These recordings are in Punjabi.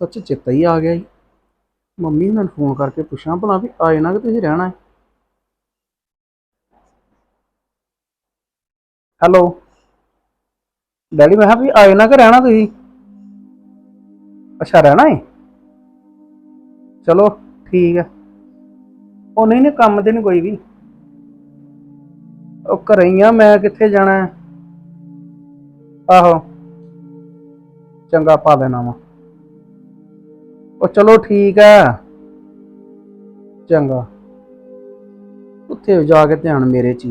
ਸੱਚ ਚੇਤਾ ਹੀ ਆ ਗਿਆ ਜੀ। ਮੰਮੀ ਉਹਨਾਂ ਫੋਨ ਕਰਕੇ ਪੁੱਛਾਂ, ਭਲਾ ਵੀ ਆਏ ਨਾ ਕਿ ਤੁਸੀਂ ਰਹਿਣਾ ਹੈ। ਹੈਲੋ। ਡੈਡੀ, ਮੈਂ ਕਿਹਾ ਵੀ ਆਏ ਨਾ ਕਿ ਰਹਿਣਾ ਤੁਸੀਂ? ਅੱਛਾ, ਰਹਿਣਾ ਹੈ ਚਲੋ, ਠੀਕ ਹੈ। ਉਹ ਨਹੀਂ ਨਹੀਂ, ਕੰਮ ਤੇ ਨਹੀਂ ਕੋਈ ਵੀ। ਉਹ ਘਰੇ ਹੀ ਆ, ਮੈਂ ਕਿੱਥੇ ਜਾਣਾ ਹੈ? ਆਹੋ। ਚੰਗਾ, ਪਾ ਦੇਣਾ ਵਾ। ਉਹ ਚਲੋ ਠੀਕ ਹੈ। ਚੰਗਾ। ਉੱਥੇ ਜਾ ਕੇ ਧਿਆਨ ਮੇਰੇ ਚ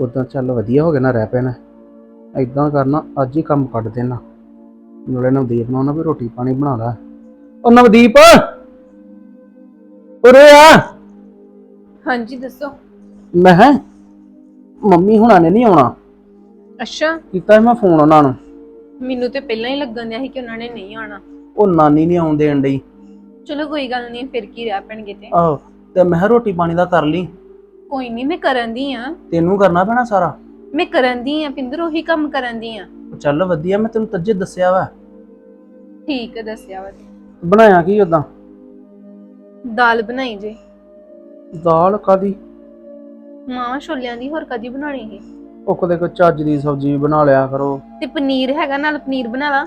ਉਦਾਂ ਚੱਲ ਵਧੀਆ ਹੋ ਗਿਆ ਨਾ ਰਹਿ ਪੈਣਾ ਐਦਾਂ ਕਰਨਾ ਅੱਜ ਹੀ ਕੰਮ ਕੱਢ ਦੇਣਾ। ਨਾਲੇ ਨਵਦੀਪ ਨੂੰ ਨਾ ਵੀ ਰੋਟੀ ਪਾਣੀ ਬਣਾ ਲੈ। ਉਹ ਨਵਦੀਪ! ਉਰੇ ਆ। ਹਾਂਜੀ ਦੱਸੋ। ਮੈਂ ਹੈ ਮੰਮੀ ਹੁਣਾਂ ਨੇ ਨਹੀਂ ਆਉਣਾ। ਅੱਛਾ। ਕੀਤਾ ਸੀ ਮੈਂ ਫੋਨ ਉਹਨਾਂ ਨੂੰ। ਮੈਨੂੰ ਤੇ ਪਹਿਲਾਂ ਹੀ ਲੱਗਣ ਦਿਆ ਸੀ ਕਿ ਉਹਨਾਂ ਨੇ ਨਹੀਂ ਆਉਣਾ। ਉਹ ਨਾਨੀ ਨਹੀਂ ਆਉਣ ਦੇਣ ਡਈ। ਚਲੋ ਕੋਈ ਗੱਲ ਨਹੀਂ ਫਿਰ ਕੀ ਰਹਿ ਪੈਣਗੇ ਤੇ। ਆਹੋ ਤੇ ਮੈਂ ਕਿਹਾ ਰੋਟੀ ਪਾਣੀ ਦਾ ਕਰ ਲਈ। ਕੋਈ ਨਹੀਂ ਮੈਂ ਕਰਨ ਦੀ ਆ। ਤੈਨੂੰ ਕਰਨਾ ਪੈਣਾ ਸਾਰਾ? ਮੈਂ ਕਰਨ ਦੀ ਆ ਪਿੰਦਰ ਉਹੀ ਕੰਮ ਕਰਨ ਦੀ ਆ। ਚੱਲ ਵਧੀਆ ਮੈਂ ਤੈਨੂੰ ਤੱਜੇ ਦੱਸਿਆ ਵਾ। ਠੀਕ ਹੈ ਦੱਸਿਆ ਵਾ। ਬਣਾਇਆ ਕੀ ਉਦਾਂ ਦਾਲ ਬਣਾਈ ਜੇ। ਦਾਲ ਕਾਦੀ ਮਾਂ ਛੋਲਿਆਂ ਦੀ ਹੋਰ ਕਦੀ ਬਣਾਣੀ ਹੈ ਉਹ ਕਦੇ ਕੋਈ ਚੱਜ ਦੀ ਸਬਜ਼ੀ ਬਣਾ ਲਿਆ ਕਰੋ। ਤੇ ਪਨੀਰ ਹੈਗਾ ਨਾਲ ਪਨੀਰ ਬਣਾ ਲਾ।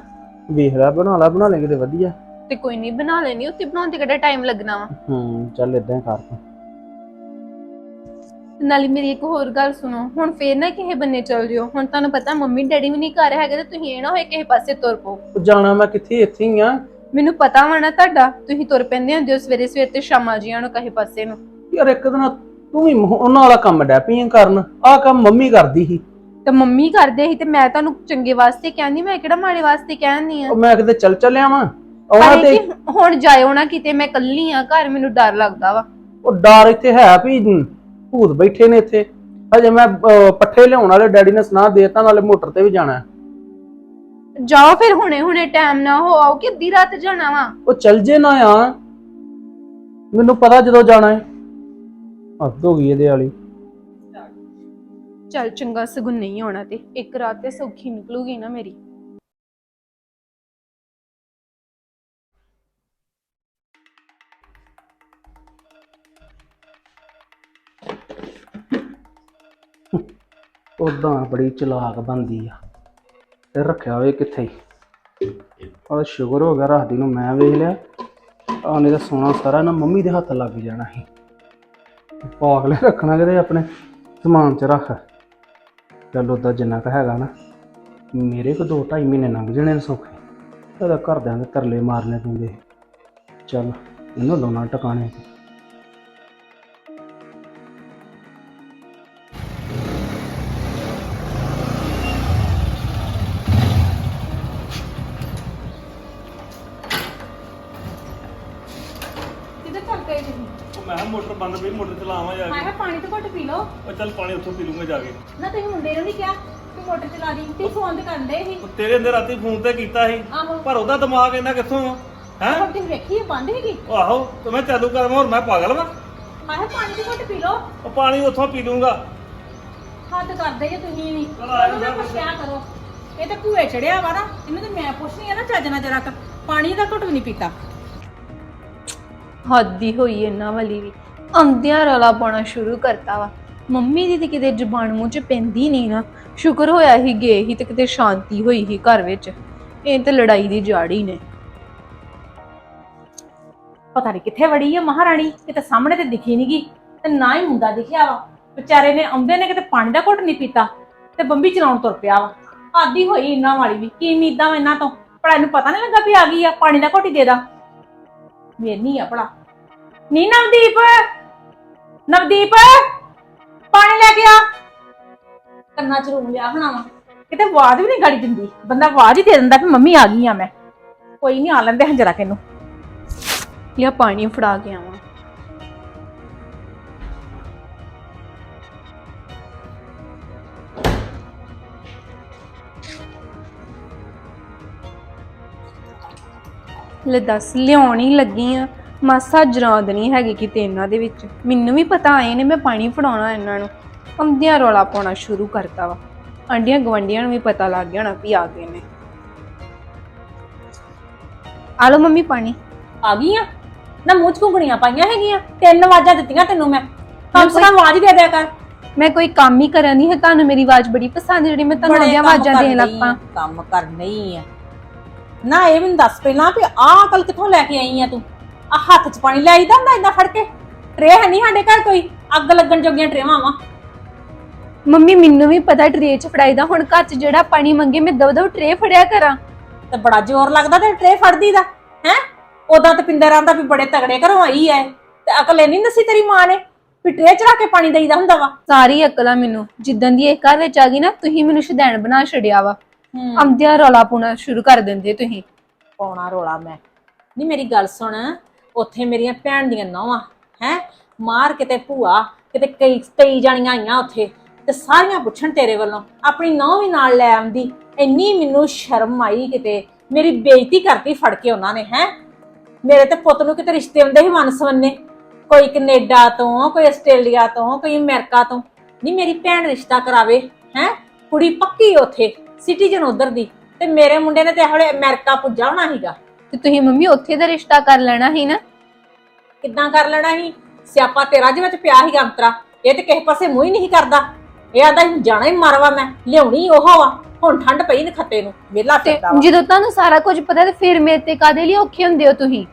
ਵੇਖ ਲੈ ਬਣਾ ਲੈ ਬਣਾ ਲੈ ਕਿਤੇ ਵਧੀਆ। ਤੇ ਕੋਈ ਨਹੀਂ ਬਣਾ ਲੈਣੀ ਉੱਤੇ ਬਣਾਉਣ ਤੇ ਕਿਹੜਾ ਟਾਈਮ ਲੱਗਣਾ ਵਾ? ਹੂੰ ਚੱਲ ਇਦਾਂ ਹੀ ਕਰ। ਤੂੰ ਨਾਲੇ ਮੇਰੀ ਇੱਕ ਹੋਰ ਗੱਲ ਸੁਣੋ ਹੁਣ ਫੇਰ ਨਾ ਕਿਸੇ ਬੰਨੇ ਚਲ ਜਿਓ। ਹੁਣ ਤੁਹਾਨੂੰ ਪਤਾ ਮੰਮੀ ਡੈਡੀ ਵੀ ਨਹੀਂ ਘਰ ਹੈਗੇ ਤੇ ਤੁਸੀਂ ਇਹ ਨਾ ਹੋਏ ਕਿਸੇ ਪਾਸੇ ਤੁਰ ਪਓ। ਉਹ ਜਾਣਾ ਮੈਂ ਕਿੱਥੇ? ਇੱਥੇ ਹੀ ਆ। ਮੈਨੂੰ ਪਤਾ ਵਾ ਨਾ ਤੁਹਾਡਾ ਤੁਸੀਂ ਤੁਰ ਪੈਂਦੇ ਹੁੰਦੇ ਹੋ ਸਵੇਰੇ ਸਵੇਰੇ ਤੇ ਸ਼ਾਮਾਂ ਜੀਆਂ ਨੂੰ ਕਹੇ ਪਾਸੇ ਨੂੰ। ਯਾਰ ਇੱਕ ਦਿਨ ਤੂੰ ਵੀ ਮ- ਉਹਨਾਂ ਵਾਲਾ ਕੰਮ ਡੈ ਪਈ ਆਂ ਕਰਨ। ਆਹ ਕੰਮ ਮੰਮੀ ਕਰਦੀ ਸੀ। ਤੇ ਮੰਮੀ ਕਰਦੇ ਸੀ ਤੇ ਮੈਂ ਤੁਹਾਨੂੰ ਚੰਗੇ ਵਾਸਤੇ ਕਹਿੰਦੀ ਮੈਂ ਕਿਹੜਾ ਮਾੜੇ ਵਾਸਤੇ ਕਹਿੰਦੀ ਆ? ਉਹ ਮੈਂ ਕਿਤੇ ਚੱਲ ਚੱਲਿਆ ਵਾਂ। ਆਉਣਾ ਤੇ ਹੁਣ ਜਾਇਓ ਨਾ ਕਿਤੇ ਮੈਂ ਕੱਲੀ ਆ ਘਰ ਮੈਨੂੰ ਡਰ ਲੱਗਦਾ ਵਾ। ਉਹ ਡਰ ਇੱਥੇ ਹੈ ਵੀ ਭੂਤ ਬੈਠੇ ਨੇ ਇੱਥੇ। ਹਜੇ ਮੈਂ ਪੱਠੇ ਲਿਆਉਣ ਵਾਲੇ ਡੈਡੀ ਨੇ ਸੁਣਾ ਦੇਤਾ ਨਾਲੇ ਮੋਟਰ ਤੇ ਵੀ ਜਾਣਾ। ਜਾਓ ਫਿਰ ਹੁਣੇ ਹੁਣੇ ਟਾਈਮ ਨਾ ਹੋ ਆਓ ਕਿ ਅੱਧੀ ਰਾਤ ਜਾਣਾ ਵਾ? ਉਹ ਚੱਲ ਜੇ ਨਾ ਆ। ਮੈਨੂੰ ਪਤਾ ਜਦੋਂ ਜਾਣਾ ਹੈ। ਹੱਦ ਹੋ ਗਈ ਇਹਦੇ ਵਾਲੀ। ਚੱਲ ਚੰਗਾ ਸਗੁਨ ਨਹੀਂ ਆਉਣਾ ਤੇ, ਇੱਕ ਰਾਤ ਤੇ ਸੌਖੀ ਨਿਕਲੂਗੀ ਨਾ ਮੇਰੀ। ਉਦਾਂ ਬੜੀ ਚਲਾਕ ਬੰਦੀ ਆ, ਤੇ ਰੱਖਿਆ ਹੋਵੇ ਕਿੱਥੇ ਆ ਸ਼ੁਗਰ ਹੋ ਗਿਆ ਰਾਤੀ ਨੂੰ ਮੈਂ ਵੇਖ ਲਿਆ ਆ ਨਹੀਂ ਤਾਂ ਸੋਨਾ ਸਾਰਾ ਨਾ ਮੰਮੀ ਦੇ ਹੱਥ ਲੱਗ ਜਾਣਾ ਸੀ। ਪਾਗਲੇ ਰੱਖਣਾ ਕਿਤੇ ਆਪਣੇ ਸਮਾਨ ਚ ਰੱਖ। ਚੱਲ ਉਹਦਾ ਜਿੰਨਾ ਕੁ ਹੈਗਾ ਨਾ, ਮੇਰੇ ਕੋ ਦੋ ਢਾਈ ਮਹੀਨੇ ਲੰਘ ਜਾਣੇ ਨੇ ਸੌਖੇ। ਉਹਦਾ ਘਰਦਿਆਂ ਦੇ ਤਰਲੇ ਮਾਰਨੇ ਪੈਂਦੇ। ਚੱਲ, ਇਹਨੂੰ ਲਾਉਣਾ ਟਿਕਾਣੇ। ਕਿੱਧਰ ਚੱਲ ਗਏ ਤੁਸੀਂ? ਮੈਂ ਕਿਹਾ ਮੋਟਰ ਬੰਦ ਪਈ ਮੋਟਰ ਚਲਾਵਾਂ ਜਾ ਮੈਂ ਕੇ ਕਿਹਾ ਪਾਣੀ ਤੋਂ ਘੁੱਟ ਪੀ ਲਓ। ਉਹ ਚੱਲ ਪਾਣੀ ਉੱਥੋਂ ਪੀ ਲੂੰਗਾ ਜਾ ਕੇ। ਨਾ ਤੁਸੀਂ ਮੁੰਡੇ ਨੂੰ ਨਹੀਂ ਕਿਹਾ ਕਿ ਮੋਟਰ ਚਲਾ ਦੀ ਤੇ ਫੋਨ ਤੇ ਕਰਦੇ ਸੀ। ਉਹ ਤੇਰੇ ਅੰਦਰ ਰਾਤੀ ਫੋਨ ਤੇ ਕੀਤਾ ਸੀ। ਆਹੋ। ਪਰ ਉਹਦਾ ਦਿਮਾਗ ਇੰਨਾ ਕਿੱਥੋਂ ਆ? ਹੈ? ਤੁਸੀਂ ਵੇਖੀ ਇਹ ਬੰਦ ਹੈਗੀ ਆਹੋ ਤੇ ਮੈਂ ਚਾਲੂ ਕਰਾਂ ਹੋਰ ਮੈਂ ਪਾਗਲ ਵਾਂ? ਮੈਂ ਕਿਹਾ ਪਾਣੀ ਤੋਂ ਘੁੱਟ ਪੀ ਲਓ। ਉਹ ਪਾਣੀ ਉੱਥੋਂ ਪੀ ਲੂੰਗਾ। ਹੱਦ ਕਰਦੇ ਜੇ ਤੁਸੀਂ ਵੀ। ਚਲੋ ਆਇਓ ਉਹਨੂੰ ਨਾ। ਪੁੱਛਿਆ ਕਰੋ। ਇਹ ਤਾਂ ਭੂਏ ਚੜਿਆ ਵਾ ਨਾ ਇਹਨੂੰ ਤੇ ਮੈਂ ਪੁੱਛਣੀ ਆ ਨਾ ਚੱਜ ਨਾਲ ਜਰਾ ਕੁ। ਪਾਣੀ ਦਾ ਘੁੱਟ ਵੀ ਨਹੀਂ ਪੀਤਾ। ਹੱਦੀ ਹੋਈ ਇਹਨਾਂ ਵਾਲੀ ਵੀ। ਆਉਂਦਿਆਂ ਰਲਾ ਪਾਉਣਾ ਸ਼ੁਰੂ ਕਰਤਾ ਵਾ। ਮੰਮੀ ਦੀ ਤੇ ਕਿਤੇ ਜ਼ਬਾਨ ਮੂੰਹ 'ਚ ਪੈਂਦੀ ਨਹੀਂ ਨਾ। ਸ਼ੁਕਰ ਹੋਇਆ ਹੀ ਗਏ ਹੀ ਤੇ ਕਿਤੇ ਸ਼ਾਂਤੀ ਹੋਈ ਹੀ ਘਰ ਵਿੱਚ। ਇਹ ਤੇ ਲੜਾਈ ਦੀ ਜਾੜ ਹੀ ਨੇ। ਪਤਾ ਨਹੀਂ ਕਿੱਥੇ ਵੜੀ ਆ ਮਹਾਰਾਣੀ। ਕਿਤੇ ਸਾਹਮਣੇ ਤੇ ਦਿਖੀ ਨਹੀਂਗੀ ਤੇ ਨਾ ਹੀ ਮੁੰਡਾ ਦਿਖਿਆ ਵਾ। ਵਿਚਾਰੇ ਨੇ ਆਉਂਦੇ ਨੇ ਕਿਤੇ ਪਾਣੀ ਦਾ ਘੁੱਟ ਨਹੀਂ ਪੀਤਾ। ਤੇ ਬੰਬੀ ਚਲਾਉਣ ਤੁਰ ਪਿਆ ਵਾ। ਆਦੀ ਹੋਈ ਇਹਨਾਂ ਵਾਲੀ ਵੀ। ਕੀ ਉਮੀਦਾਂ ਵਾ ਇਹਨਾਂ ਤੋਂ? ਭਲਾ ਇਹਨੂੰ ਪਤਾ ਨਹੀਂ ਲੱਗਾ ਵੀ ਆ ਗਈ ਆ। ਪਾਣੀ ਦਾ ਘੁੱਟ ਹੀ ਦੇ ਦਾ। ਮੇਰਨੀ ਆ ਭਲਾ। ਨੀ ਨਵਦੀਪ ਨਵਦੀਪ, ਪਾਣੀ ਲੈ ਕੇ ਆ। ਕੰਨਾਂ ਚ ਰੂਮ ਲਿਆ ਹੋਣਾ ਵਾ। ਕਿਤੇ ਆਵਾਜ਼ ਵੀ ਨਹੀਂ ਗਾੜੀ ਦਿੰਦੀ। ਬੰਦਾ ਆਵਾਜ਼ ਹੀ ਦੇ ਦਿੰਦਾ ਕਿ ਮੰਮੀ ਆ ਗਈ ਆ ਮੈਂ। ਕੋਈ ਨਹੀਂ ਆ ਲੈਂਦੇ ਹਾਂ ਜਰਾ ਕਿਨੂੰ। ਲਿਆ ਪਾਣੀ ਫੜਾ ਕੇ ਆਵਾਂ। ਲੈ ਦੱਸ ਲਿਆਉਣੀ ਲੱਗੀ ਆ। ਮਾਸਾ ਜਰਾਂਦ ਨਹੀਂ ਹੈਗੀ ਕਿਤੇ ਇਹਨਾਂ ਦੇ ਵਿੱਚ। ਮੈਨੂੰ ਵੀ ਪਤਾ ਆਏ ਨੇ ਮੈਂ ਪਾਣੀ ਫੜਾਉਣਾ ਇਹਨਾਂ ਨੂੰ। ਆਉਂਦਿਆਂ ਰੌਲਾ ਪਾਉਣਾ ਸ਼ੁਰੂ ਕਰਤਾ ਵਾ। ਆਂਡੀਆਂ ਗਵੰਡੀਆਂ ਨੂੰ ਵੀ ਪਤਾ ਲੱਗ ਗਿਆ ਨਾ ਵੀ ਆ ਗਏ ਨੇ। ਆ ਲਓ ਮੰਮੀ ਪਾਣੀ। ਆ ਗਈ ਆ ਨਾ ਮੂੰਹ ਚ ਘੁੰਗਣੀਆਂ ਪਾਈਆਂ ਹੈਗੀਆਂ। ਤਿੰਨ ਆਵਾਜ਼ਾਂ ਦਿੱਤੀਆਂ ਤੈਨੂੰ ਮੈਂ। ਕਮ ਸੇ ਕਮ ਆਵਾਜ਼ ਦੇ ਦਿਆ ਕਰ। ਮੈਂ ਕੋਈ ਕੰਮ ਹੀ ਕਰਨ ਨਹੀਂ ਹੈ। ਤੁਹਾਨੂੰ ਮੇਰੀ ਆਵਾਜ਼ ਬੜੀ ਪਸੰਦ ਜਿਹੜੀ ਮੈਂ ਤੁਹਾਨੂੰ ਆਵਾਜ਼ਾਂ ਦੇਣ ਲੱਗ ਕੰਮ ਕਰ ਨਹੀਂ ਆ। ਨਾ ਇਹ ਮੈਨੂੰ ਦੱਸ ਪਹਿਲਾਂ ਵੀ ਆਹ ਅਕਲ ਕਿੱਥੋਂ ਲੈ ਕੇ ਆਈ ਆ ਤੂੰ? ਆ ਹੱਥ 'ਚ ਪਾਣੀ ਲੈ ਆਈਦਾ ਹੁੰਦਾ ਏਦਾਂ ਫੜ ਕੇ? ਟਰੇ ਹੈ ਨਹੀਂ ਸਾਡੇ ਘਰ ਕੋਈ? ਅੱਗ ਲੱਗਣ ਜੋਗੀਆਂ ਟਰੇਵਾਂ ਵਾ। ਮੰਮੀ ਮੈਨੂੰ ਵੀ ਪਤਾ ਟਰੇ ਚ ਫੜਾਈਦਾ ਹੁਣ ਘਰ ਚ ਜਿਹੜਾ ਪਾਣੀ ਮੰਗੇ ਮੈਂ ਦਵ ਦਵ ਟਰੇ ਫੜਿਆ ਕਰਾਂ। ਤੇ ਬੜਾ ਜ਼ੋਰ ਲੱਗਦਾ ਤੇ ਟਰੇ ਫੜਦੀ ਦਾ ਹੈ? ਉਦਾਂ ਤੇ ਪਿੰਦਰ ਆਂਦਾ ਵੀ ਬੜੇ ਤਗੜੇ ਘਰੋਂ ਆਈ ਐ। ਤੇ ਅਕਲ ਇਹ ਨਹੀਂ ਦੱਸੀ ਤੇਰੀ ਮਾਂ ਨੇ ਵੀ ਟਰੇ ਚੜਾ ਕੇ ਪਾਣੀ ਦੇਈਦਾ ਹੁੰਦਾ ਵਾ? ਸਾਰੀ ਅਕਲ ਆ ਮੈਨੂੰ। ਜਿੱਦਾਂ ਦੀ ਇਹ ਘਰ ਵਿੱਚ ਆ ਗਈ ਨਾ ਤੁਸੀਂ ਮੈਨੂੰ ਸ਼ਦੈਣ ਬਣਾ ਛੜਿਆ ਵਾ। ਆਮਦਿਆਂ ਰੌਲਾ ਪਾਉਣਾ ਸ਼ੁਰੂ ਕਰ ਦਿੰਦੇ ਤੁਸੀਂ। ਪਾਉਣਾ ਰੋਲਾ ਮੈਂ। ਨਹੀਂ ਮੇਰੀ ਗੱਲ ਸੁਣ ਉੱਥੇ ਮੇਰੀਆਂ ਭੈਣ ਦੀਆਂ ਨੌਵਾਂ ਹੈ? ਮਾਰ ਕਿਤੇ ਭੂਆ ਕਿਤੇ ਕਈ ਕਈ ਜਾਣੀਆਂ ਆਈਆਂ ਉੱਥੇ ਤੇ ਸਾਰੀਆਂ ਪੁੱਛਣ ਤੇਰੇ ਵੱਲੋਂ ਆਪਣੀ ਨੌਂ ਵੀ ਨਾਲ ਲੈ ਆਉਂਦੀ ਇੰਨੀ ਮੈਨੂੰ ਸ਼ਰਮ ਆਈ ਕਿਤੇ ਮੇਰੀ ਬੇਇੱਜ਼ਤੀ ਕਰਤੀ ਫੜ ਕੇ ਉਹਨਾਂ ਨੇ ਹੈ? ਮੇਰੇ ਤੇ ਪੁੱਤ ਨੂੰ ਕਿਤੇ ਰਿਸ਼ਤੇ ਹੁੰਦੇ ਸੀ ਵਨਸਵੰਨੇ ਕੋਈ ਕੈਨੇਡਾ ਤੋਂ ਕੋਈ ਆਸਟ੍ਰੇਲੀਆ ਤੋਂ ਕੋਈ ਅਮਰੀਕਾ ਤੋਂ ਨਹੀਂ ਮੇਰੀ ਭੈਣ ਰਿਸ਼ਤਾ ਕਰਾਵੇ ਹੈ? ਕੁੜੀ ਪੱਕੀ ਉੱਥੇ ਸਿਟੀਜ਼ਨ ਉਧਰ ਦੀ ਤੇ ਮੇਰੇ ਮੁੰਡੇ ਨੇ ਤੇ ਹਲੇ ਅਮਰੀਕਾ ਪੁੱਜਾ ਹੋਣਾ ਸੀਗਾ। ਤੇ ਤੁਸੀਂ ਮੰਮੀ ਉੱਥੇ ਦਾ ਰਿਸ਼ਤਾ ਕਰ ਲੈਣਾ ਸੀ ਨਾ? ਕਿੱਦਾਂ ਕਰ ਲੈਣਾ ਸੀ? ਸਿਆਪਾ ਤੇਰਾ ਜਿਵੇਂ ਚ ਪਿਆ ਸੀਗਾ ਅੰਤਰਾ ਇਹ ਤੇ ਕਿਸੇ ਪਾਸੇ ਮੂੰਹ ਹੀ ਨਹੀਂ ਕਰਦਾ। ਇਹ ਆਂਦਾ ਜਾਣਾ ਹੀ ਮਾਰਵਾ ਮੈਂ ਲਿਆਉਣੀ ਉਹ ਵਾ ਹੁਣ ਠੰਡ ਪਈ ਨਖੱਤੇ ਨੂੰ ਵਿਹਲਾ ਤੇ ਫਿਰਦਾ ਵਾ। ਜਦੋਂ ਤੁਹਾਨੂੰ ਸਾਰਾ ਕੁਝ ਪਤਾ ਤੇ ਫਿਰ ਮੇਰੇ ਤੇ ਕਾਦੇ ਲਈ ਔਖੇ ਹੁੰਦੇ ਹੋ ਤੁਸੀਂ?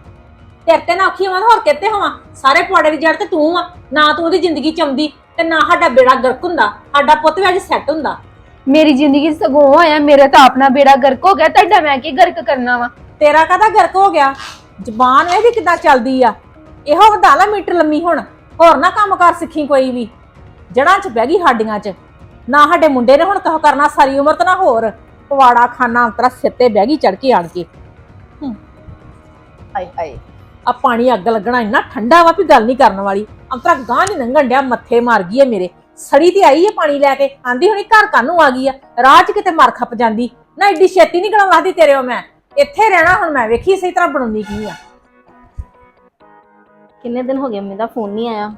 ਤੇਰੇ ਤੇ ਨਾ ਔਖੀ ਹੋਵਾਂ ਤੇ ਹੋਰ ਕਿਤੇ ਹੋਵਾਂ? ਸਾਰੇ ਪੁਆੜੇ ਦੀ ਜੜ ਤੇ ਤੂੰ ਆ ਨਾ ਤੂੰ ਉਹਦੀ ਜ਼ਿੰਦਗੀ ਚ ਆਉਂਦੀ ਤੇ ਨਾ ਸਾਡਾ ਬੇੜਾ ਗਰਕ ਹੁੰਦਾ ਸਾਡਾ ਪੁੱਤ ਵੀ ਅੱਜ ਸੈੱਟ ਹੁੰਦਾ। ਮੇਰੀ ਜ਼ਿੰਦਗੀ ਸਗੋਂ ਆਇਆ ਮੇਰਾ ਤਾਂ ਆਪਣਾ ਬੇੜਾ ਗਰਕ ਹੋ ਗਿਆ ਤੁਹਾਡਾ ਮੈਂ ਕੀ ਗਰਕ ਕਰਨਾ ਵਾ? ਤੇਰਾ ਕਾਹਦਾ ਗਰਕ ਹੋ ਗਿਆ? ਜ਼ਬਾਨ ਇਹਦੀ ਕਿੱਦਾਂ ਚੱਲਦੀ ਆ? ਇਹੋ ਵਧਾ ਲਾ ਮੀਟਰ ਲੰਮੀ ਹੁਣ ਹੋਰ ਨਾ ਕੰਮ ਕਰ ਸਿੱਖੀ ਕੋਈ ਵੀ। ਜੜਾਂ 'ਚ ਬਹਿ ਗਈ ਸਾਡੀਆਂ 'ਚ। ਨਾ ਸਾਡੇ ਮੁੰਡੇ ਨੇ ਹੁਣ ਕਹ ਕਰਨਾ ਸਾਰੀ ਉਮਰ ਤੇ ਨਾ ਹੋਰ। ਪਵਾੜਾ ਖਾਨਾ ਅੰਤਰਾ ਸਿਰ ਤੇ ਬਹਿ ਗਈ ਚੜ ਕੇ ਆਣ ਕੇ। ਹਾਏ ਹਾਏ। ਆ ਪਾਣੀ ਅੱਗ ਲੱਗਣਾ ਇੰਨਾ ਠੰਡਾ ਵਾ ਵੀ ਗੱਲ ਨਹੀਂ ਕਰਨ ਵਾਲੀ। ਅੰਤਰਾ ਗਾਂ ਨਹੀਂ ਲੰਘਣ ਡਿਆ ਮੱਥੇ ਮਾਰ ਗਈ ਏ ਮੇਰੇ। ਸੜੀ ਤੇ ਆਈ ਹੈ ਪਾਣੀ ਲੈ ਕੇ, ਆਂਦੀ ਹੁਣੀ ਘਰ ਕਾਨੂੰ ਆ ਗਈ ਆ? ਰਾਹ 'ਚ ਕਿਤੇ ਮਰ ਖੱਪ ਜਾਂਦੀ। ਨਾ ਐਡੀ ਛੇਤੀ ਨਹੀਂ ਗਣਵਾਦੀ ਤੇਰੇ ਉਹ ਮੈਂ। ਇੱਥੇ ਰਹਿਣਾ, ਹੁਣ ਮੈਂ ਵੇਖੀ ਸਹੀ ਤਰ੍ਹਾਂ ਬਣਾਉਣੀ ਕੀ ਆ। ਕਿੰਨੇ ਦਿਨ ਹੋ ਗਏ ਮੇਰਾ ਫੋਨ ਨਹੀਂ ਆਇਆ?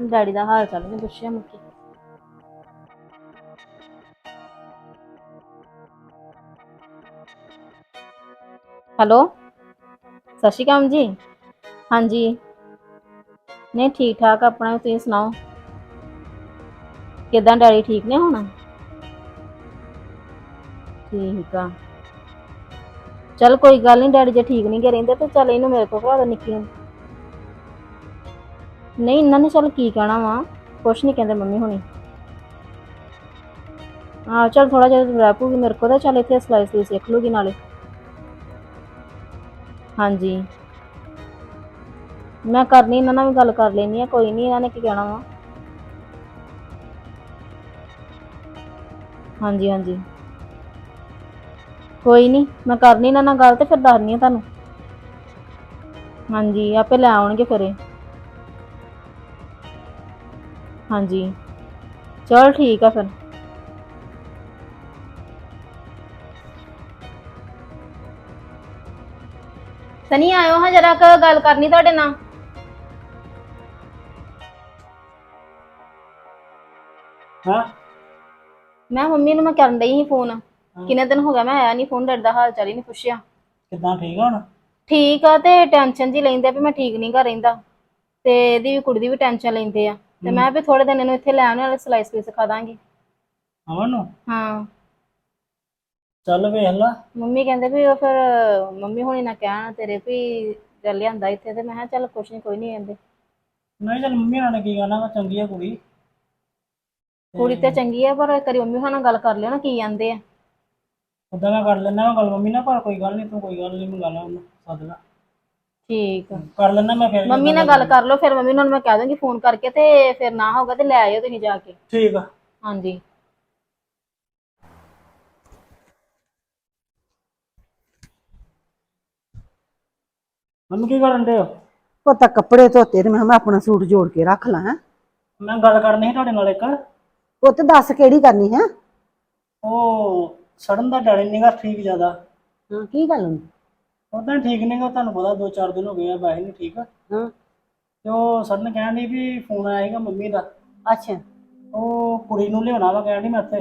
ਡੈਡੀ ਦਾ ਹਾਲ ਚਾਲ ਨਹੀਂ ਪੁੱਛਿਆ ਮੁੱਕੀ ਹੈਲੋ? ਸਤਿ ਸ਼੍ਰੀ ਅਕਾਲ ਜੀ। ਹਾਂਜੀ। ਨਹੀਂ ਠੀਕ ਠਾਕ ਆਪਣਾ ਤੁਸੀਂ ਸੁਣਾਓ? ਕਿਦਾਂ ਡੈਡੀ ਠੀਕ ਨੇ ਹੁਣ? ਠੀਕ ਆ। ਚਲ ਕੋਈ ਗੱਲ ਨਹੀਂ ਡੈਡੀ ਜੇ ਠੀਕ ਨਹੀਂ ਗੇ ਰਹਿੰਦੇ ਤੇ ਚੱਲ ਇਹਨੂੰ ਮੇਰੇ ਕੋਲ ਘਲਾ ਦੋ ਨਿੱਕੀ ਨੂੰ। ਨਹੀਂ, ਇਹਨਾਂ ਨੇ ਚੱਲ ਕੀ ਕਹਿਣਾ ਵਾ? ਕੁਛ ਨਹੀਂ ਕਹਿੰਦੇ ਮੰਮੀ ਹੁਣੀ। ਹਾਂ ਚੱਲ ਥੋੜਾ ਜਿਹਾ ਰਹਿ ਪਊਗੀ ਮੇਰੇ ਕੋਲ ਤਾਂ, ਚੱਲ ਇੱਥੇ ਸਲਾਈ ਸਲੂਈ ਸਿੱਖ ਲੂਗੀ ਨਾਲੇ। ਹਾਂਜੀ। ਮੈਂ ਕਰਨੀ, ਇਹਨਾਂ ਨਾਲ ਵੀ ਗੱਲ ਕਰ ਲੈਣੀ ਆ ਕੋਈ ਨਹੀਂ ਇਹਨਾਂ ਨੇ ਕੀ ਕਹਿਣਾ ਵਾ? ਹਾਂਜੀ ਹਾਂਜੀ। ਕੋਈ ਨਹੀਂ ਮੈਂ ਕਰਨੀ ਇਹਨਾਂ ਨਾਲ ਗੱਲ ਤੇ ਫਿਰ ਦੱਸਣੀ ਆ ਤੁਹਾਨੂੰ। ਹਾਂਜੀ, ਆਪੇ ਲੈ ਆਉਣਗੇ ਫਿਰ। ਹਾਂਜੀ। ਚਲ ਠੀਕ ਆ ਫਿਰ। ਸਨੀ, ਆਇਓ ਹਾਂ ਜਰਾ ਕੁ ਗੱਲ ਕਰਨੀ ਤੁਹਾਡੇ ਨਾਲ। ਹਾਂ? ਮੈਂ ਮੰਮੀ ਨੂੰ ਮੈਂ ਕਰਨ ਡਈ ਸੀ ਫੋਨ। ਕਿੰਨੇ ਦਿਨ ਹੋ ਗਿਆ ਮੈਂ ਆਇਆ ਨਹੀਂ ਫੋਨ ਦਾ ਹਾਲ ਚਾਲ ਹੀ ਨਹੀਂ ਪੁੱਛਿਆ। ਕਿੱਦਾਂ ਠੀਕ ਹੁਣ? ਠੀਕ ਆ ਤੇ ਟੈਨਸ਼ਨ ਜੀ ਲੈਂਦੇ ਆ ਵੀ ਮੈਂ ਠੀਕ ਨਹੀਂ ਘਰ ਰਹਿੰਦਾ। ਤੇ ਇਹਦੀ ਵੀ ਕੁੜੀ ਦੀ ਵੀ ਟੈਨਸ਼ਨ ਲੈਂਦੇ ਆ। ਤੇ ਮੈਂ ਵੀ ਥੋੜੇ ਦਿਨ ਇਹਨੂੰ ਇੱਥੇ ਲੈ ਆਉਣੇ ਵਾਲੇ ਸਲਾਈ ਸਲੂਈ ਸਿਖਾ ਦਾਂਗੀ। ਅਮਨ ਨੂੰ? ਹਾਂ। ਚੱਲ ਵੇਖ ਲਾ। ਮੰਮੀ ਕਹਿੰਦੇ ਵੀ ਉਹ ਫਿਰ ਮੰਮੀ ਹੁਣੀ ਨਾ ਕਹਿਣ ਤੇਰੇ ਵੀ ਚੱਲ ਲਿਆਂਦਾ ਇੱਥੇ ਤੇ ਮੈਂ ਕਿਹਾ ਚੱਲ ਕੁਛ ਨਹੀਂ ਕੋਈ ਨਹੀਂ ਕਹਿੰਦੇ ਨਹੀਂ ਚੱਲ ਮੰਮੀ ਨਾਲ ਕੀ ਕਹਿਣਾ ਵਾ ਚੰਗੀ ਆ ਕੁੜੀ। ਕੁੜੀ ਤੇ ਚੰਗੀ ਆ ਪਰ ਕਰੀ ਮੰਮੀ ਹੁਣਾਂ ਨਾਲ ਗੱਲ ਕਰ ਲਿਓ ਨਾ ਕੀ ਕਹਿੰਦੇ ਆ। ਉਦਾਂ ਮੈਂ ਕਰ ਲੈਣਾ ਗੱਲ ਮੰਮੀ ਨਾਲ ਪਰ ਕੋਈ ਗੱਲ ਨਹੀਂ ਤੂੰ ਕੋਈ ਗੱਲ ਨਹੀਂ ਮੰਗਾ ਲਾ ਉਹਨੂੰ ਸੱਦ ਲਾ। ਠੀਕ ਆ। ਕਰ ਲੈਣਾ ਮੈਂ ਫਿਰ ਮੰਮੀ ਨਾਲ ਗੱਲ ਕਰ ਲਓ ਫਿਰ ਮੰਮੀ ਨੂੰ ਮੈਂ ਕਹਿ ਦੂੰਗੀ ਫੋਨ ਕਰਕੇ ਤੇ ਫਿਰ ਨਾ ਹੋਗਾ ਤੇ ਲੈ ਆਇਓ ਤੁਸੀਂ ਜਾ ਕੇ। ਠੀਕ ਆ। ਹਾਂਜੀ। ਮੰਮੀ ਕੀ ਕਰਨ ਦੇ ਹੋ? ਪਤਾ ਕੱਪੜੇ ਧੋਤੇ ਤੇ ਮੈਂ ਕਿਹਾ ਮੈਂ ਆਪਣਾ ਸੂਟ ਜੋੜ ਕੇ ਰੱਖ ਲਾਂ ਹੈਂ। ਮੈਂ ਗੱਲ ਕਰਨੀ ਸੀ ਤੁਹਾਡੇ ਨਾਲ ਇੱਕ। ਪੁੱਤ ਦੱਸ ਕਿਹੜੀ ਕਰਨੀ ਹੈ? ਉਹ ਸੜਨ ਦਾ ਡਰ ਨਹੀਂਗਾ ਠੀਕ ਜ਼ਿਆਦਾ। ਹਾਂ ਕੀ ਗੱਲ ਹੁੰਦੀ ਉਦਾਂ ਠੀਕ ਨਹੀਂਗਾ ਤੁਹਾਨੂੰ ਪਤਾ ਦੋ ਚਾਰ ਦਿਨ ਹੋ ਗਏ ਆ ਵੈਸੇ ਨਹੀਂ ਠੀਕ। ਹਾਂ। ਤੇ ਉਹ ਸੜਨ ਕਹਿਣ ਵੀ ਫੋਨ ਆਇਆ ਸੀਗਾ ਮੰਮੀ ਦਾ। ਅੱਛਾ। ਉਹ ਕੁੜੀ ਨੂੰ ਲਿਆਉਣਾ ਵਾ ਕਹਿਣ ਡਈ ਮੈਂ ਇੱਥੇ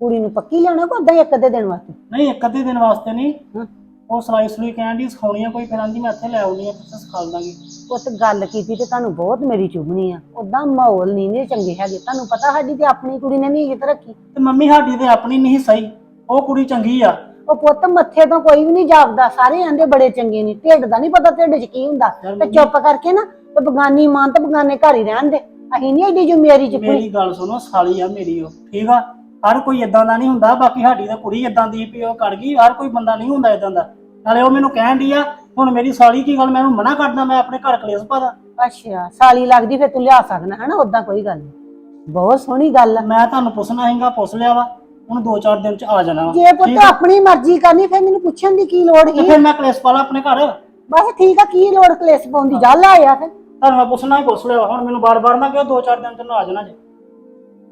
ਕੁੜੀ ਨੂੰ ਪੱਕੀ ਲਿਆਉਣਾ ਕੋ ਉਦਾਂ ਹੀ ਇੱਕ ਅੱਧੇ ਦਿਨ ਵਾਸਤੇ? ਨਹੀਂ ਇੱਕ ਅੱਧੇ ਦਿਨ ਵਾਸਤੇ ਨਹੀਂ ਹਾਂ। ਉਹ ਸਲਾਈ ਸਲੂਈ ਕਹਿਣ ਦੀ ਸਿਖਾਉਣੀ ਆ ਕੋਈ ਫਿਰ ਆਂਦੀ ਮੈਂ ਇੱਥੇ ਲੈ ਆਉਣੀ ਆ ਫਿਰ ਸਿਖਾ ਦਾਂਗੀ। ਪੁੱਤ ਗੱਲ ਕੀਤੀ ਤੇ ਤੁਹਾਨੂੰ ਬਹੁਤ ਮੇਰੀ ਚੁਭਣੀ ਆ। ਉਦਾਂ ਮਾਹੌਲ ਨਹੀਂ ਨੇ ਚੰਗੇ ਹੈਗੇ। ਤੁਹਾਨੂੰ ਪਤਾ ਸਾਡੀ ਤੇ ਆਪਣੀ ਕੁੜੀ ਨੇ ਨਹੀਂ ਇੱਜ਼ਤ ਰੱਖੀ। ਤੇ ਮੰਮੀ ਸਾਡੀ ਤੇ ਆਪਣੀ ਨਹੀਂ ਸਹੀ। ਉਹ ਕੁੜੀ ਚੰਗੀ ਆ। ਉਹ ਪੁੱਤ ਮੱਥੇ ਤੋਂ ਕੋਈ ਵੀ ਨਹੀਂ ਜਾਪਦਾ। ਸਾਰੇ ਆਂਦੇ ਬੜੇ ਚੰਗੇ ਨੇ। ਢਿੱਡ ਦਾ ਨਹੀਂ ਪਤਾ ਢਿੱਡ 'ਚ ਕੀ ਹੁੰਦਾ। ਤੇ ਚੁੱਪ ਕਰਕੇ ਨਾ ਤੇ ਬਗਾਨੀ ਮਾਂ ਤੇ ਬਗਾਨੇ ਘਰ ਹੀ ਰਹਿਣ ਦੇ। ਅਸੀਂ ਨਹੀਂ ਐਡੀ ਜ਼ਿੰਮੇਵਾਰੀ ਚੁੱਕਣੀ ਮੇਰੀ ਗੱਲ ਸੁਣੋ ਸਾਲੀ ਆ ਮੇਰੀ ਉਹ। ਠੀਕ ਆ? ਹਰ ਕੋਈ ਇਦਾਂ ਦਾ ਨਹੀਂ ਹੁੰਦਾ ਬਾਕੀ ਸਾਡੀ ਤਾਂ ਕੁੜੀ ਇਦਾਂ ਦੀ ਵੀ ਉਹ ਕਰ ਗਈ ਹਰ ਕੋਈ ਬੰਦਾ ਨਹੀਂ ਹੁੰਦਾ ਇਦਾਂ ਦਾ। ਨਾਲੇ ਉਹ ਮੈਨੂੰ ਕਹਿਣ ਦੀ ਆ ਹੁਣ ਮੇਰੀ ਸਾਲੀ ਕੀ ਗੱਲ ਮੈਨੂੰ ਮਨਾ ਕਰਦਾ ਮੈਂ ਆਪਣੇ ਘਰ ਕਲੇਸ਼ ਪਾਦਾ। ਅੱਛਾ ਸਾਲੀ ਲੱਗਦੀ ਫਿਰ ਤੂੰ ਲਿਆ ਸਕਣਾ ਹਨਾ? ਉਦਾਂ ਕੋਈ ਗੱਲ ਨਹੀਂ। ਬਹੁਤ ਸੋਹਣੀ ਗੱਲ ਆ। ਮੈਂ ਤੁਹਾਨੂੰ ਪੁੱਛਣਾ ਹੈਗਾ ਪੁੱਛ ਲਿਆ ਵਾ ਹੁਣ 2-4 ਦਿਨ ਚ ਆ ਜਾਣਾ ਵਾ। ਜੇ ਪੁੱਤ ਆਪਣੀ ਮਰਜ਼ੀ ਕਰਨੀ ਫਿਰ ਮੈਨੂੰ ਪੁੱਛਣ ਦੀ ਕੀ ਲੋੜ ਤੇ ਹੈ ਫਿਰ ਮੈਂ ਕਲੇਸ਼ ਪਾਲਾ ਆਪਣੇ ਘਰ। ਬਸ ਠੀਕ ਆ ਕੀ ਲੋੜ ਕਲੇਸ਼ ਪਾਉਣ ਦੀ? ਜਾ ਲਾ ਆ ਫਿਰ। ਤੁਹਾਨੂੰ ਮੈਂ ਪੁੱਛਣਾ ਹੀ ਪੁੱਛ ਲਿਆ ਵਾ। ਹੁਣ ਮੈਨੂੰ ਬਾਰ-ਬਾਰ ਨਾ ਕਿਹਾ 2-4 ਦਿਨ ਚ ਨਾ ਆ ਜਾਣਾ ਜੇ।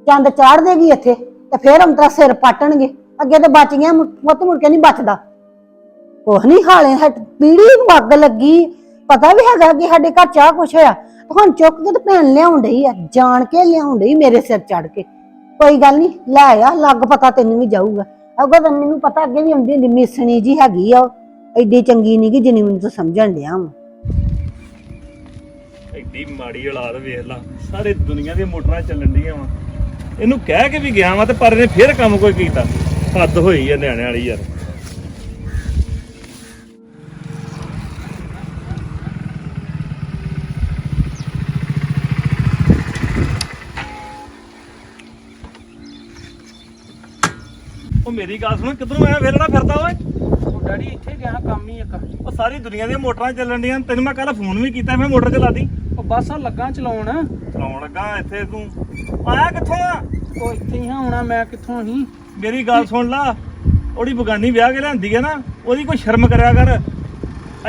ਚੰਦ ਚਾੜ ਦੇਗੀ ਇੱਥੇ। ਤੇ ਫੇਰ ਅੰਤਰਾ ਸਿਰ ਪਾਟਣਗੇ। ਅੱਗੇ ਤੇ ਬਚ ਗਿਆ ਮੁੱਤ ਮੁੜ ਕੇ ਨਹੀਂ ਬਚਦਾ। ਕੁਛ ਨਹੀਂ ਹਾਲੇ, ਹਟ, ਪੀੜੀ ਨੂੰ ਲੱਗੀ। ਪਤਾ ਵੀ ਹੈਗਾ ਕਿ ਸਾਡੇ ਘਰ ਚਾਹ ਕੁਛ ਹੋਇਆ। ਹੁਣ ਚੁੱਕ ਕੇ ਤੇ ਭੈਣ ਲਿਆਉਣ ਡਈ ਆ, ਜਾਣ ਕੇ ਲਿਆਉਣ ਡਈ ਮੇਰੇ ਸਿਰ ਚੜ ਕੇ। ਕੋਈ ਗੱਲ ਨਹੀਂ ਲੈ ਆ, ਲੱਗ ਪਤਾ ਤੈਨੂੰ ਵੀ ਜਾਊਗਾ। ਅਗਰ ਤਾਂ ਮੈਨੂੰ ਪਤਾ ਅੱਗੇ ਵੀ ਹੁੰਦੀ ਹੁੰਦੀ, ਮਿਸਣੀ ਜੀ ਹੈਗੀ ਆ ਐਡੀ ਚੰਗੀ ਨਹੀਂ ਕਿ ਜਿੰਨੀ ਮੈਨੂੰ ਤੂੰ ਸਮਝਣ ਡਿਆ ਵਾ। ਐਡੀ ਮਾੜੀ ਔਲਾਦ ਵੇਖ ਲਾ, ਸਾਰੇ ਦੁਨੀਆ ਦੀਆਂ ਮੋਟਰਾਂ ਚੱਲਣ ਡੀਆਂ ਵਾ। ਇਹਨੂੰ ਕਹਿ ਕੇ ਵੀ ਗਿਆ ਵਾ ਤੇ ਪਰ ਇਹਨੇ ਫੇਰ ਕੰਮ ਕੋਈ ਕੀਤਾ। ਹੱਦ ਹੋਈ ਆ ਨਿਆਣਿਆਂ ਵਾਲੀ ਯਾਰ। ਉਹ ਮੇਰੀ ਗੱਲ ਸੁਣ ਕਿੱਧਰੋਂ ਆਇਆ ਵੇਲਣਾ ਫਿਰਦਾ ਓਏ? ਡੈਡੀ ਇੱਥੇ ਗਿਆ ਕੰਮ ਹੀ ਇੱਕ। ਉਹ ਸਾਰੀ ਦੁਨੀਆ ਦੀਆਂ ਮੋਟਰਾਂ ਚੱਲਣ ਡੀਆਂ ਤੈਨੂੰ ਮੈਂ ਕੱਲ ਫੋਨ ਵੀ ਕੀਤਾ ਮੈਂ ਮੋਟਰ ਚਲਾ ਦੀ ਉਹ ਬਸ ਆ ਲੱਗਾ ਚਲਾਉਣ। ਚਲਾਉਣ ਲੱਗਾ ਇੱਥੇ ਤੂੰ। ਆਇਆ ਕਿੱਥੋਂ ਆ? ਉਹ ਇੱਥੇ ਹੀ ਆਉਣਾ ਮੈਂ ਕਿੱਥੋਂ ਹੀ ਮੇਰੀ ਗੱਲ ਸੁਣ ਲਾ ਉਹਦੀ ਬਗਾਨੀ ਵਿਆਹ ਕੇ ਲਿਆਂਦੀ ਹੈ ਨਾ ਉਹਦੀ ਕੋਈ ਸ਼ਰਮ ਕਰਿਆ ਕਰ।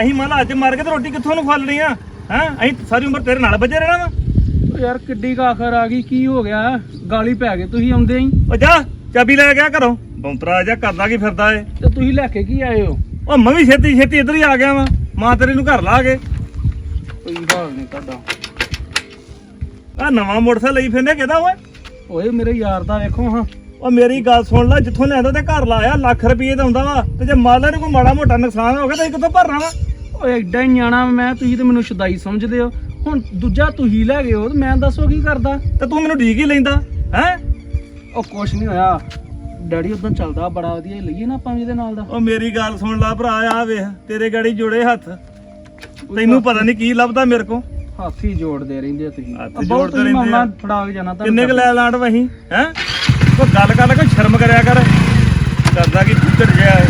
ਅਸੀਂ ਮੰਨ ਅੱਜ ਮਰ ਕੇ ਤੇ ਰੋਟੀ ਕਿੱਥੋਂ ਨੂੰ ਖਵਾਲਣੀ ਆ? ਹੈ? ਅਸੀਂ ਸਾਰੀ ਉਮਰ ਤੇਰੇ ਨਾਲ ਬੱਜੇ ਰਹਿਣਾ ਵਾ। ਉਹ ਯਾਰ ਕਿੱਡੀ ਕੁ ਆਖਰ ਆ ਗਈ ਕੀ ਹੋ ਗਿਆ? ਗਾਲੀ ਪੈ ਗਏ ਤੁਸੀਂ ਆਉਂਦੇ ਹੀ। ਉਹ ਜਾ ਚਾਬੀ ਲੈ ਗਿਆ ਘਰੋਂ। ਬੌਂਤਰਾ ਜਾ ਕਰਦਾ ਕੀ ਫਿਰਦਾ ਏ? ਤੇ ਤੁਸੀਂ ਲੈ ਕੇ ਕੀ ਆਏ ਹੋ? ਉਹ ਮੈਂ ਵੀ ਛੇਤੀ ਛੇਤੀ ਇੱਧਰ ਹੀ ਆ ਗਿਆ ਵਾਂ ਮਾਂ ਤੇਰੇ ਨੂੰ ਘਰ ਲਾ ਕੇ। ਕੋਈ ਹਾਲ ਨਹੀਂ ਤੁਹਾਡਾ। ਆ ਨਵਾਂ ਮੋਟਰਸਾਈਕਲ ਲਈ ਫਿਰਨੇ ਕਿਹਦਾ ਓਏ? ਓਏ ਮੇਰੇ ਯਾਰ ਦਾ ਵੇਖੋ ਹਾਂ। ਉਹ ਮੇਰੀ ਗੱਲ ਸੁਣ ਲੈ ਜਿੱਥੋਂ ਲਿਆਂਦਾ ਤੇ ਘਰ ਲਾਇਆ ਲੱਖ ਰੁਪਏ ਦਾ ਹੁੰਦਾ ਵਾ ਤੇ ਜੇ ਮਾਲਾ ਨੂੰ ਕੋਈ ਮਾੜਾ ਮੋਟਾ ਨੁਕਸਾਨ ਹੋ ਗਿਆ ਤਾਂ ਕਿੱਥੋਂ ਭਰਨਾ ਵਾ? ਓਏ ਐਡਾ ਹੀ ਨਿਆਣਾ ਮੈਂ ਤੁਸੀਂ ਤੇ ਮੈਨੂੰ ਸ਼ਦਾਈ ਸਮਝਦੇ ਹੋ। ਹੁਣ ਦੂਜਾ ਤੁਸੀਂ ਲੈ ਗਏ ਹੋ ਤੇ ਮੈਂ ਦੱਸੋ ਕੀ ਕਰਦਾ? ਤੇ ਤੂੰ ਮੈਨੂੰ ਡੀਕ ਹੀ ਲੈਂਦਾ ਹੈ? ਉਹ ਕੁਛ ਨਹੀਂ ਹੋਇਆ। ਡੈਡੀ ਉਦੋਂ ਚੱਲਦਾ ਬੜਾ ਵਧੀਆ ਲਈਏ ਨਾ ਆਪਾਂ ਵੀ ਇਹਦੇ ਨਾਲ ਦਾ। ਉਹ ਮੇਰੀ ਗੱਲ ਸੁਣ ਲੈ ਭਰਾ ਆ ਵੇਖ ਤੇਰੇ ਗਾੜੀ ਜੋੜੇ ਹੱਥ। ਤੈਨੂੰ ਪਤਾ ਨਹੀਂ ਕੀ ਲੱਭਦਾ ਮੇਰੇ ਕੋ ਹੱਥ ਹੀ ਜੋੜਦੇ ਰਹਿੰਦੇ ਤੁਸੀਂ। ਹੱਥ ਜੋੜਦੇ ਤੁਸੀਂ ਰਹਿੰਦੇ ਆ। ਮਾਮਾ ਫੜਾ ਕੇ ਜਾਣਾ ਕਿੰਨੇ ਕੁ ਲੈ ਲਾਂਟ ਵਹੀਂ ਹੈ? ਕੋਈ ਗੱਲ ਕਰ ਕੋਈ ਸ਼ਰਮ ਕਰਿਆ ਕਰ। ਕਰਦਾ ਕੀ ਫੁੱਕੜ ਜਿਹਾ ਹੈ।